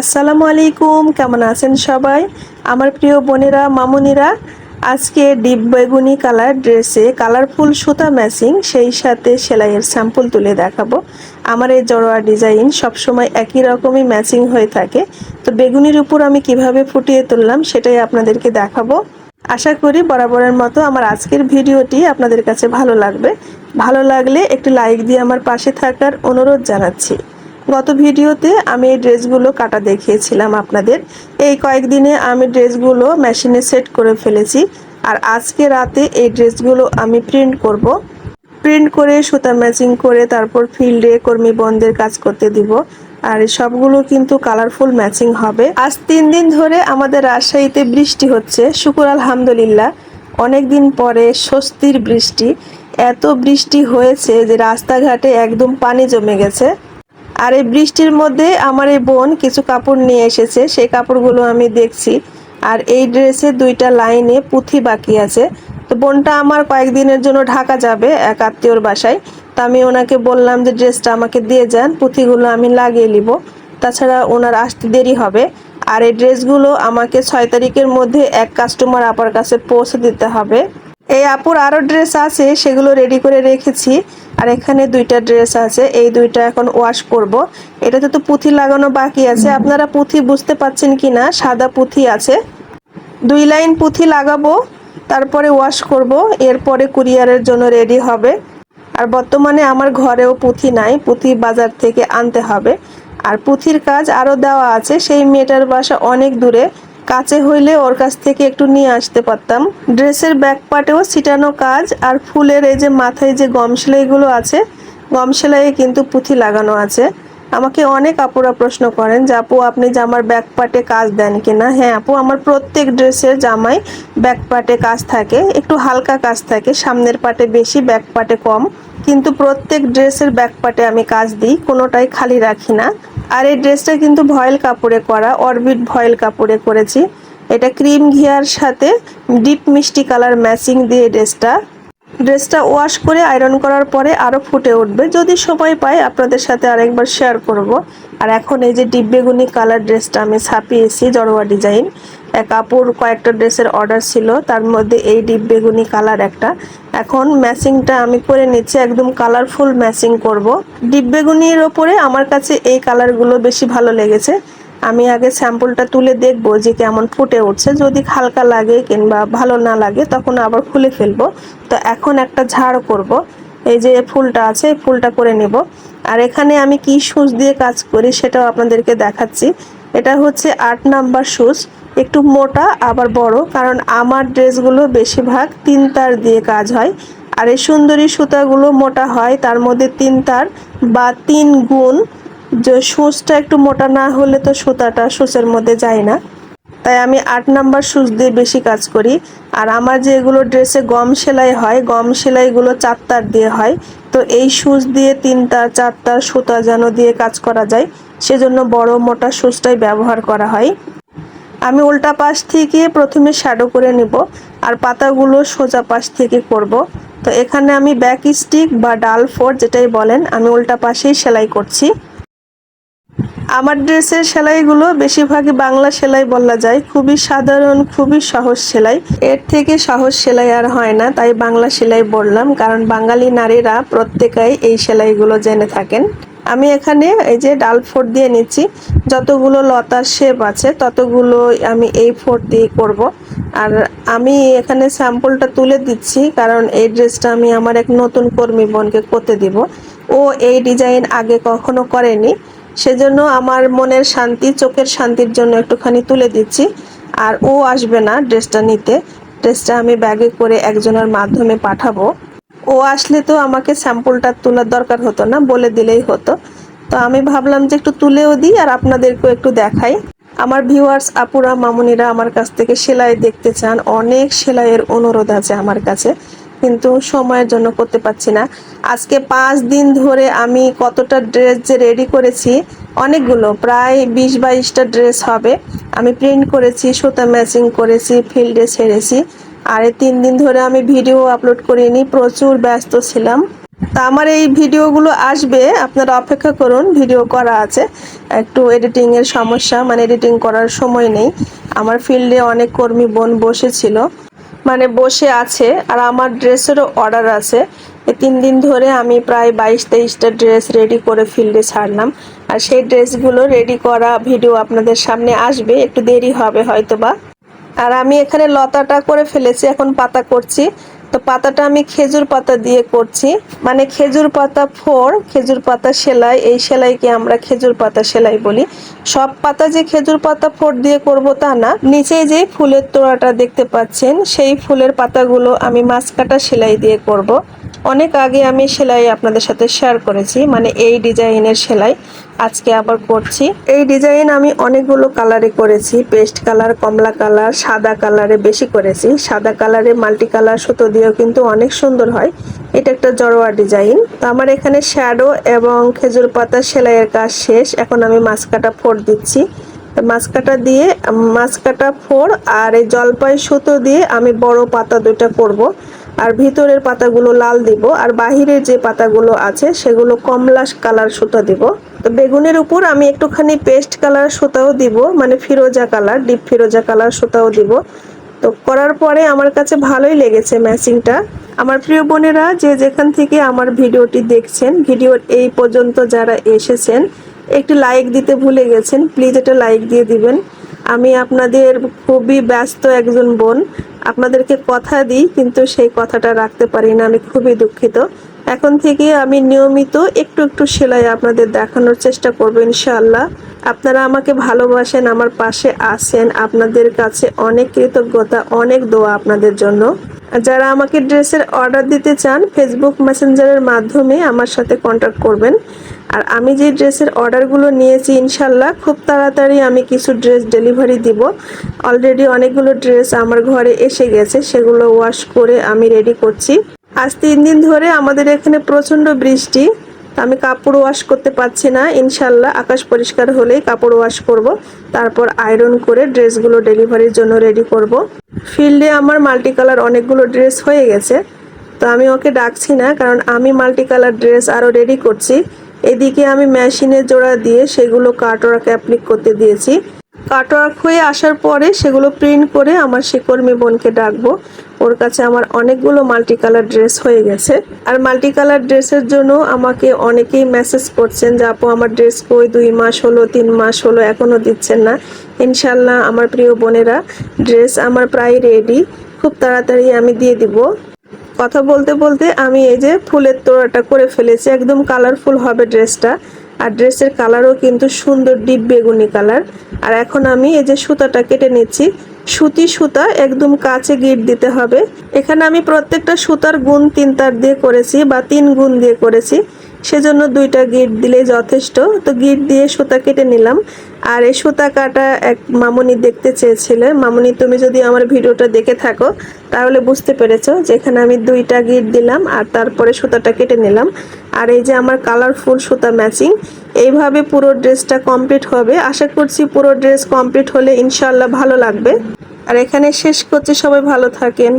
আসসালামু আলাইকুম কেমন আছেন সবাই? আমার প্রিয় বোনেরা, মামুনিরা, আজকে ডিপ বেগুনি কালার ড্রেসে কালারফুল সুতা ম্যাচিং, সেই সাথে সেলাইয়ের স্যাম্পল তুলে দেখাবো। আমার এই জড়োয়া ডিজাইন সবসময় একই রকমই ম্যাচিং হয়ে থাকে। তো বেগুনির উপর আমি কীভাবে ফুটিয়ে তুললাম, সেটাই আপনাদেরকে দেখাবো। আশা করি বরাবরের মতো আমার আজকের ভিডিওটি আপনাদের কাছে ভালো লাগবে। ভালো লাগলে একটু লাইক দিয়ে আমার পাশে থাকার অনুরোধ জানাচ্ছি। গত ভিডিওতে আমি এই ড্রেসগুলো কাটা দেখিয়েছিলাম আপনাদের। এই কয়েকদিনে আমি ড্রেসগুলো মেশিনে সেট করে ফেলেছি আর আজকে রাতে এই ড্রেসগুলো আমি প্রিন্ট করব। প্রিন্ট করে সুতা ম্যাচিং করে তারপর ফিল্ডে কর্মী বন্ধের কাজ করতে দিব আর সবগুলো কিন্তু কালারফুল ম্যাচিং হবে। আজ তিন দিন ধরে আমাদের রাজশাহীতে বৃষ্টি হচ্ছে। শুকুর আলহামদুলিল্লাহ। অনেক দিন পরে স্বস্তির বৃষ্টি। এত বৃষ্টি হয়েছে যে রাস্তাঘাটে একদম পানি জমে গেছে। আর এই বৃষ্টির মধ্যে আমার এই বোন কিছু কাপড় নিয়ে এসেছে, সেই কাপড়গুলো আমি দেখছি। আর এই ড্রেসে দুইটা লাইনে পুঁথি বাকি আছে। তো বোনটা আমার কয়েকদিনের জন্য ঢাকা যাবে, এক আত্মীয়র বাসায়। তো আমি ওনাকে বললাম যে, ড্রেসটা আমাকে দিয়ে যান, পুঁথিগুলো আমি লাগিয়ে নিব। তাছাড়া ওনার আসতে দেরি হবে। আর এই ড্রেসগুলো আমাকে ছয় তারিখের মধ্যে এক কাস্টমার আপার কাছে পৌঁছে দিতে হবে। এই আপুর আরও ড্রেস আছে, সেগুলো রেডি করে রেখেছি। আর এখানে দুইটা ড্রেস আছে, এই দুইটা এখন ওয়াশ করব। এটাতে তো পুঁথি লাগানো বাকি আছে। আপনারা পুঁথি বুঝতে পাচ্ছেন কি না সাদা পুঁথি আছে। দুই লাইন পুঁথি লাগাবো, তারপরে ওয়াশ করব, এরপরে কুরিয়ারের জন্য রেডি হবে। আর বর্তমানে আমার ঘরেও পুঁথি নাই, পুঁথি বাজার থেকে আনতে হবে। আর পুঁথির কাজ আরও দেওয়া আছে, সেই মেয়েটার বাসা অনেক দূরে। কাছে হইলে ওর কাছ থেকে একটু নিয়ে আসতে পারতাম। ড্রেসের ব্যাক পার্টেও ছিটানো কাজ আর ফুলের এই যে মাথায় যে গম সেলাইগুলো আছে, গম সেলাইয়ে কিন্তু পুঁথি লাগানো আছে। আমাকে অনেক আপুরা প্রশ্ন করেন যে, আপু, আপনি জামার ব্যাক পার্টে কাজ দেন কিনা হ্যাঁ আপু, আমার প্রত্যেক ড্রেসের জামাই ব্যাক পার্টে কাজ থাকে, একটু হালকা কাজ থাকে, সামনের পাটে বেশি, ব্যাক পার্টে কম। কিন্তু প্রত্যেক ড্রেসের ব্যাক পার্টে আমি কাজ দিই, কোনোটাই খালি রাখি না। আর এই ড্রেসটা কিন্তু ভয়েল কাপড়ে করা, অরবিট ভয়েল কাপড়ে করেছি। এটা ক্রিম ঘিয়ার সাথে ডিপ মিষ্টি কালার ম্যাচিং দিয়ে ড্রেসটা। ড্রেসটা ওয়াশ করে আয়রন করার পরে আরও ফুটে উঠবে। যদি সময় পাই, আপনাদের সাথে আরেকবার শেয়ার করব। আর এখন এই যে ডিপ বেগুনি কালার ড্রেসটা আমি ছাপিয়েছি, জড়োয়া ডিজাইন। কাপড় কয়েকটা ড্রেসের অর্ডার ছিল, তার মধ্যে এই ডিপ বেগুনি কালার একটা। এখন ম্যাচিংটা আমি করে নিচ্ছি, একদম কালারফুল ম্যাচিং করব। ডিপ বেগুনির ওপরে আমার কাছে এই কালারগুলো বেশি ভালো লেগেছে। আমি আগে স্যাম্পলটা তুলে দেখব যে কেমন ফুটে উঠছে। যদি হালকা লাগে কিংবা ভালো না লাগে, তখন আবার খুলে ফেলব। তো এখন একটা ঝাড় করব। এই যে ফুলটা আছে, এই ফুলটা করে নেব। আর এখানে আমি কি সুচ দিয়ে কাজ করি সেটাও আপনাদেরকে দেখাচ্ছি। এটা হচ্ছে আট নাম্বার সুচ একটু মোটা, আবার বড়, কারণ আমার ড্রেসগুলো বেশিরভাগ তিন তার দিয়ে কাজ হয়। আর এই সুন্দরী সুতাগুলো মোটা হয়, তার মধ্যে তিন তার বা তিন গুণ। যে সুচটা একটু মোটা না হলে তো সুতাটা সুচের মধ্যে যায় না। তাই আমি আট নাম্বার সুচ দিয়ে বেশি কাজ করি। আর আমার যেগুলো ড্রেসে গম সেলাই হয়, গম সেলাইগুলো চার তার দিয়ে হয়। তো এই সুচ দিয়ে তিন তার, চার তার সুতা যেন দিয়ে কাজ করা যায়, সেজন্য বড় মোটা সুচটাই ব্যবহার করা হয়। আমি উল্টা পাশ থেকে প্রথমে শ্যাডো করে নিব আর পাতাগুলো সোজা পাশ থেকে করব। তো এখানে আমি ব্যাক স্টিক বা ডাল ফোর যেটাই বলেন, আমি উল্টা পাশেই সেলাই করছি। আমার ড্রেসের সেলাইগুলো বেশিরভাগই বাংলা সেলাই বলা যায়। খুবই সাধারণ, খুবই সহজ সেলাই। এর থেকে সহজ সেলাই আর হয় না, তাই বাংলা সেলাই বললাম, কারণ বাঙালি নারীরা প্রত্যেকাই এই সেলাইগুলো জেনে থাকেন। আমি এখানে এই যে ডাল ফোর দিয়ে নিচ্ছি। যতগুলো লতার শেপ আছে, ততগুলো আমি এই ফোর দিয়ে করব। আর আমি এখানে স্যাম্পলটা তুলে দিচ্ছি, কারণ এই ড্রেসটা আমি আমার এক নতুন কর্মী বোনকে করতে দিব। ও এই ডিজাইন আগে কখনো করেনি। সেজন্য আমার মনের শান্তি, চোখের শান্তির জন্য একটুখানি তুলে দিচ্ছি। আর ও আসবে না ড্রেসটা নিতে। ড্রেসটা আমি ব্যাগে করে একজনের মাধ্যমে পাঠাবো। ও আসলে তো আমাকে স্যাম্পলটা তোলার দরকার হতো না, বলে দিলেই হতো। তো আমি ভাবলাম যে একটু তুলেও দিই আর আপনাদেরকেও একটু দেখাই। আমার ভিউয়ার্স আপুরা, মামুনিরা আমার কাছ থেকে সেলাই দেখতে চান, অনেক সেলাইয়ের অনুরোধ আছে আমার কাছে, কিন্তু সময়ের জন্য করতে পারছি না। আজকে পাঁচ দিন ধরে আমি কতটা ড্রেস যে রেডি করেছি, অনেকগুলো, প্রায় বিশ বাইশটা ড্রেস হবে। আমি প্রিন্ট করেছি, সুতা ম্যাচিং করেছি ফিল্ডে ছেড়েছি। আর তিন দিন ধরে আমি ভিডিও আপলোড করিনি, প্রচুর ব্যস্ত ছিলাম। তা আমার এই ভিডিওগুলো আসবে, আপনারা অপেক্ষা করুন, ভিডিও করা আছে। একটু এডিটিং এর সমস্যা মানে এডিটিং করার সময় নেই। আমার ফিল্ডে অনেক কর্মী বোন বসেছিল মানে বসে আছে, আর আমার ড্রেসেরও অর্ডার আছে। এই তিন দিন ধরে আমি প্রায় বাইশ তেইশটা ড্রেস রেডি করে ফিল্ডে ছাড়লাম। আর সেই ড্রেসগুলো রেডি করা ভিডিও আপনাদের সামনে আসবে, একটু দেরি হবে হয়তোবা। আর আমি এখানে লতাটা করে ফেলেছি, এখন পাতা করছি। তো পাতাটা আমি খেজুর পাতা দিয়ে করছি। মানে খেজুর পাতা ফোর খেজুর পাতা সেলাই, এই সেলাইকে আমরা খেজুর পাতা সেলাই বলি। সব পাতা যে খেজুর পাতা ফোর দিয়ে করব তা না। নিচে যে ফুলের তোড়াটা দেখতে পাচ্ছেন, সেই ফুলের পাতাগুলো আমি মাছ কাটা সেলাই দিয়ে করব। অনেক আগে আমি সেলাই আপনাদের সাথে শেয়ার করেছি মানে এই ডিজাইনের সেলাই আজকে আবার করছি। এই ডিজাইন আমি অনেকগুলো কালারে করেছি পেস্ট কালার কমলা কালার সাদা কালারে বেশি করেছি। সাদা কালারে মাল্টি কালার সুতো দিয়েও কিন্তু অনেক সুন্দর হয়। এটা একটা জড়োয়া ডিজাইন। তো আমার এখানে শ্যাডো এবং খেজুর পাতা সেলাইয়ের কাজ শেষ। এখন আমি মাছ কাটা ফোড় দিচ্ছি। তো মাছ কাটা দিয়ে মাছ কাটা ফোড় আর এই জলপাই সুতো দিয়ে আমি বড় পাতা দুটা করব। আর ভিতরের পাতাগুলো লাল দিব, আর বাহিরের যে পাতাগুলো আছে সেগুলো কমলা কালার সুতা দিব। তো বেগুনের উপর আমি একটুখানি পেস্ট কালার সুতাও দিব মানে ফিরোজা কালার, ডিপ ফিরোজা কালার সুতাও দিব। তো করার পরে আমার কাছে ভালোই লেগেছে ম্যাচিংটা। আমার প্রিয় বোনেরা, যে যেখান থেকে আমার ভিডিওটি দেখছেন, ভিডিওর এই পর্যন্ত যারা এসেছেন, একটি লাইক দিতে ভুলে গেছেন, প্লিজ এটা লাইক দিয়ে দিবেন। আমি আপনাদের খুবই ব্যস্ত একজন বোন আপনাদেরকে কথা দিই, কিন্তু সেই কথাটা রাখতে পারি না, আমি খুবই দুঃখিত। এখন থেকে আমি নিয়মিত একটু একটু সেলাই আপনাদের দেখানোর চেষ্টা করব ইনশাআল্লাহ। আপনারা আমাকে ভালোবাসেন, আমার পাশে আসেন আপনাদের কাছে অনেক কৃতজ্ঞতা, অনেক দোয়া আপনাদের জন্য। যারা আমাকে ড্রেসের অর্ডার দিতে চান ফেসবুক মেসেঞ্জারের মাধ্যমে আমার সাথে কন্ট্যাক্ট করবেন। আর আমি যে ড্রেসের অর্ডারগুলো নিয়েছি, ইনশাল্লাহ খুব তাড়াতাড়ি আমি কিছু ড্রেস ডেলিভারি দিব। অলরেডি অনেকগুলো ড্রেস আমার ঘরে এসে গেছে, সেগুলো ওয়াশ করে আমি রেডি করছি। আজ তিন দিন ধরে আমাদের এখানে প্রচণ্ড বৃষ্টি। আমি কাপড় ওয়াশ করতে পারছি না। ইনশাল্লাহ আকাশ পরিষ্কার হলেই কাপড় ওয়াশ করব। তারপর আয়রন করে ড্রেসগুলো ডেলিভারির জন্য রেডি করব। ফিল্ডে আমার মাল্টি কালার অনেকগুলো ড্রেস হয়ে গেছে। তো আমি ওকে ডাকছি না, কারণ আমি মাল্টি কালার ড্রেস আরও রেডি করছি। এদিকে আমি মেশিনে জোড়া দিয়ে সেগুলো কাটওয়ার্ক অ্যাপ্লিক করতে দিয়েছি। কাটওয়ার্ক হয়ে আসার পরে সেগুলো প্রিন্ট করে আমার সে কর্মী বোনকে ডাকবো। ওর কাছে আমার অনেকগুলো মাল্টি কালার ড্রেস হয়ে গেছে। আর মাল্টি কালার ড্রেসের জন্য আমাকে অনেকেই মেসেজ করছেন যে, আপু, আমার ড্রেস কই? দুই মাস হলো, তিন মাস হলো এখনও দিচ্ছেন না। ইনশাল্লাহ আমার প্রিয় বোনেরা ড্রেস আমার প্রায় রেডি খুব তাড়াতাড়ি আমি দিয়ে দিব। কথা বলতে বলতে আমি এই যে ফুলের তোড়াটা করে ফেলেছি। একদম কালারফুল হবে ড্রেসটা আর ড্রেসের কালারও কিন্তু সুন্দর ডিপ বেগুনি কালার আর এখন আমি এই যে সুতাটা কেটে নিচ্ছি। সুতি সুতা একদম কাছে গিট দিতে হবে। এখানে আমি প্রত্যেকটা সুতার গুণ তিন তার দিয়ে করেছি বা তিন গুণ দিয়ে করেছি। সেজন্য দুইটা গিট দিলে যথেষ্ট। তো গিট দিয়ে সুতা কেটে নিলাম। আর এই সুতা কাটা এক মামুনি দেখতে চেয়েছিলে। মামুনি, তুমি যদি আমার ভিডিওটা দেখে থাকো, তাহলে বুঝতে পেরেছ যেখানে আমি দুইটা গিট দিলাম আর তারপরে সুতাটা কেটে নিলাম। আর এই যে আমার কালারফুল সুতা ম্যাচিং, এইভাবে পুরো ড্রেসটা কমপ্লিট হবে। আশা করছি পুরো ড্রেস কমপ্লিট হলে ইনশাল্লাহ ভালো লাগবে। আর এখানে শেষ করছি। সবাই ভালো থাকেন।